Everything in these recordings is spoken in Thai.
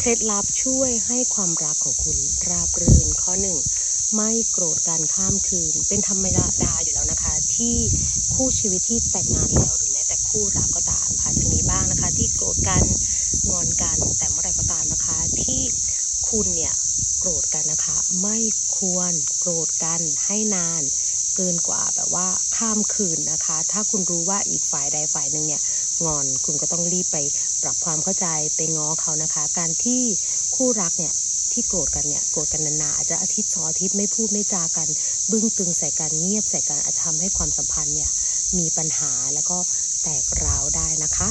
เคล็ดลับช่วยให้ความรักของคุณราบรื่นข้อหนึ่งไม่โกรธกันข้ามคืน เป็นธรรมดาอยู่แล้วนะคะ ที่คู่ชีวิตที่แต่งงานแล้วหรือแม้แต่คู่รักก็ตามอาจจะมีบ้างนะคะ ที่โกรธกันงอนกันแต่เมื่อไรก็ตามนะคะ ที่คุณเนี่ยโกรธกันนะคะ ไม่ควรโกรธกันให้นานเกินกว่าแบบว่าข้ามคืนนะคะ ถ้าคุณรู้ว่าอีกฝ่ายใดฝ่ายหนึ่งเนี่ย งอน คุณก็ต้องรีบไปปรับความเข้าใจไปง้อเขานะคะ การที่คู่รักเนี่ยที่โกรธกันเนี่ยโกรธกันนานๆอาจจะอาทิตย์สองอาทิตย์ไม่พูดไม่จากัน บึ้งตึงใส่กันเงียบใส่กันอาจจะทำให้ความสัมพันธ์เนี่ยมีปัญหาแล้วก็แตกร้าวได้นะคะ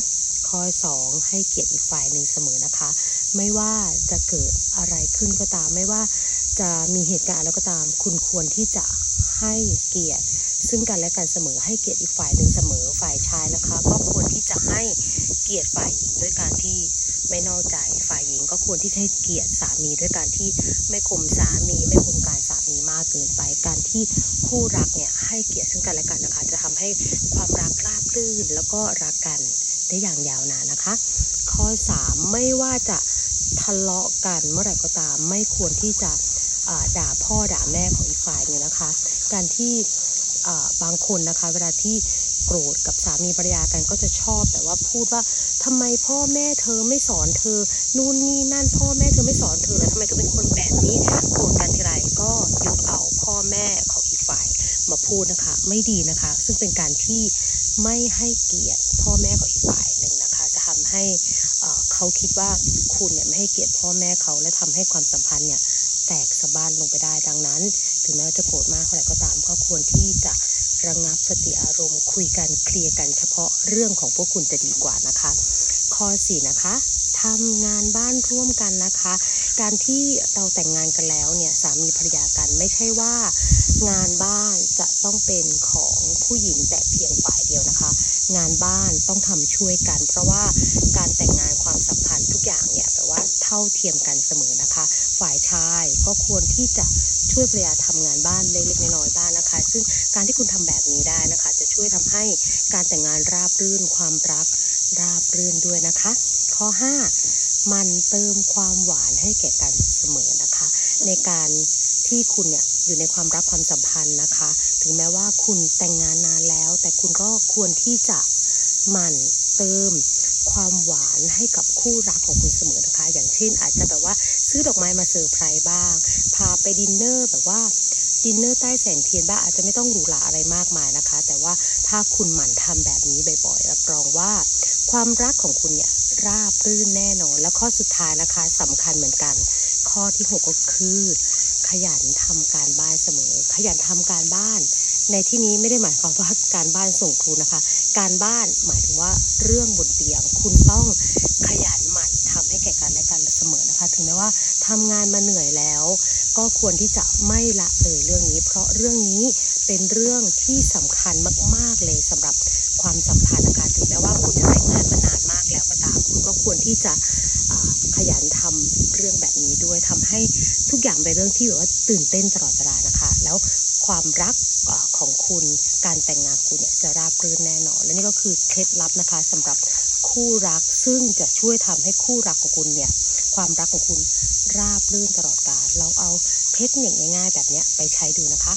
ข้อ 2 ให้เกียรติอีกฝ่ายหนึ่งเสมอนะคะ ไม่ว่าจะเกิดอะไรขึ้นก็ตาม ไม่ว่าจะมีเหตุการณ์อะไรก็ตาม คุณควรที่จะให้เกียรติ ซึ่งกันและกันเสมอให้เกียรติอีกฝ่ายหนึ่งเสมอ ชายนะคะ ก็ควรที่จะให้เกียรติฝ่ายหญิงด้วยการที่ไม่นอกใจฝ่ายหญิงก็ควรที่จะให้เกียรติสามีด้วยการที่ไม่ข่มสามี ไม่ข่มการสามีมากเกินไป การที่คู่รักเนี่ยให้เกียรติซึ่งกันและกันนะคะ จะทำให้ความรักราบรื่นแล้วก็รักกันได้อย่างยาวนานนะคะ ข้อ 3 ไม่ว่าจะทะเลาะกันเมื่อไหร่ก็ตาม ไม่ควรที่จะด่าพ่อด่าแม่ของอีกฝ่ายหนึงนะคะ การที่บางคนนะคะ เวลาที่ โกรธกับสามีภรรยากันก็จะชอบแต่ว่าพูดว่าทำไมพ่อแม่เธอไม่สอนเธอ นู่นนี่นั่นพ่อแม่เธอไม่สอนเธอแล้วทำไมเธอเป็นคนแบบนี้โกรธกันทีไรก็ยกเอาพ่อแม่ของอีกฝ่ายมาพูดนะคะ ไม่ดีนะคะ ซึ่งเป็นการที่ไม่ให้เกียรติพ่อแม่ของอีกฝ่ายหนึ่งนะคะ จะทำให้เขาคิดว่าคุณเนี่ยไม่ให้เกียรติพ่อแม่เขาและทำให้ความสัมพันธ์เนี่ยแตกสะบ้านลงไปได้ดังนั้น ถึงแม้ว่าจะโกรธมากเท่าไหร่ก็ตามก็ควรที่จะ ระงับสติอารมณ์ คุยกันเคลียร์กันเฉพาะเรื่องของพวกคุณจะดีกว่านะคะ ข้อ 4 นะคะทำงานบ้านร่วมกันนะคะ การที่เราแต่งงานกันแล้วเนี่ยสามีภรรยากันไม่ใช่ว่างานบ้านจะต้องเป็นของผู้หญิงแต่เพียงฝ่ายเดียวนะคะ งานบ้านต้องทำช่วยกัน เพราะว่าการแต่งงานความสัมพันธ์ทุกอย่างเนี่ยแปลว่าเท่าเทียมกันเสมอนะคะ ฝ่ายชายก็ควรที่จะ ช่วยภรรยาทำงานบ้านเล็กๆน้อยๆบ้างนะคะ ซึ่งการที่คุณทำแบบนี้ได้นะคะ จะช่วยทำให้การแต่งงานราบรื่นความรักราบรื่นด้วยนะคะ ข้อ 5 มันเติมความหวานให้แก่กันเสมอนะคะ ในการที่คุณเนี่ยอยู่ในความรักความสัมพันธ์นะคะ ถึงแม้ว่าคุณแต่งงานนานแล้ว แต่คุณก็ควรที่จะมันเติมความหวานให้กับคู่รักของคุณเสมอนะคะ อย่างเช่นอาจจะแบบว่าซื้อดอกไม้มาเซอร์ไพรส์บ้าง พาไปดินเนอร์แบบว่าดินเนอร์ใต้แสงเทียนบ้างอาจจะไม่ต้องหรูหราอะไรมากมายนะคะ แต่ว่าถ้าคุณหมั่นทำแบบนี้บ่อยๆรับรองว่า ความรักของคุณเนี่ยราบรื่นแน่นอน แล้วข้อสุดท้ายนะคะสำคัญเหมือนกัน ข้อที่ 6 ก็คือ ขยันทำการบ้านเสมอ ขยันทำการบ้าน ในที่นี้ไม่ได้หมายความว่าการบ้านส่งครูนะคะ การบ้านหมายถึงว่าเรื่องบนเตียง คุณต้องขยันหมั่นทำให้แก่กันและกันเสมอนะคะ ถึงแม้ว่าทำงานมาเหนื่อยแล้ว ก็ควรที่จะไม่ละเลยเรื่องนี้ เพราะเรื่องนี้เป็นเรื่องที่สำคัญมาก ๆ เลยสำหรับความสัมพันธ์นะคะถึงแม้ว่าคุณจะแต่งงานมานานมากแล้วก็ตามคุณก็ควรที่จะขยันทำเรื่องแบบนี้ด้วยทำให้ทุกอย่างเป็นเรื่องที่แบบว่าตื่นเต้นตลอดเวลานะคะ แล้วความรักของคุณการแต่งงานคุณเนี่ยจะราบรื่นแน่นอน และนี่ก็คือเคล็ดลับนะคะสำหรับคู่รักซึ่งจะช่วยทำให้คู่รักของคุณเนี่ยความรักของคุณ ราบรื่นตลอดกาลเราเอาเทคนิคง่ายๆแบบนี้ไปใช้ดูนะคะ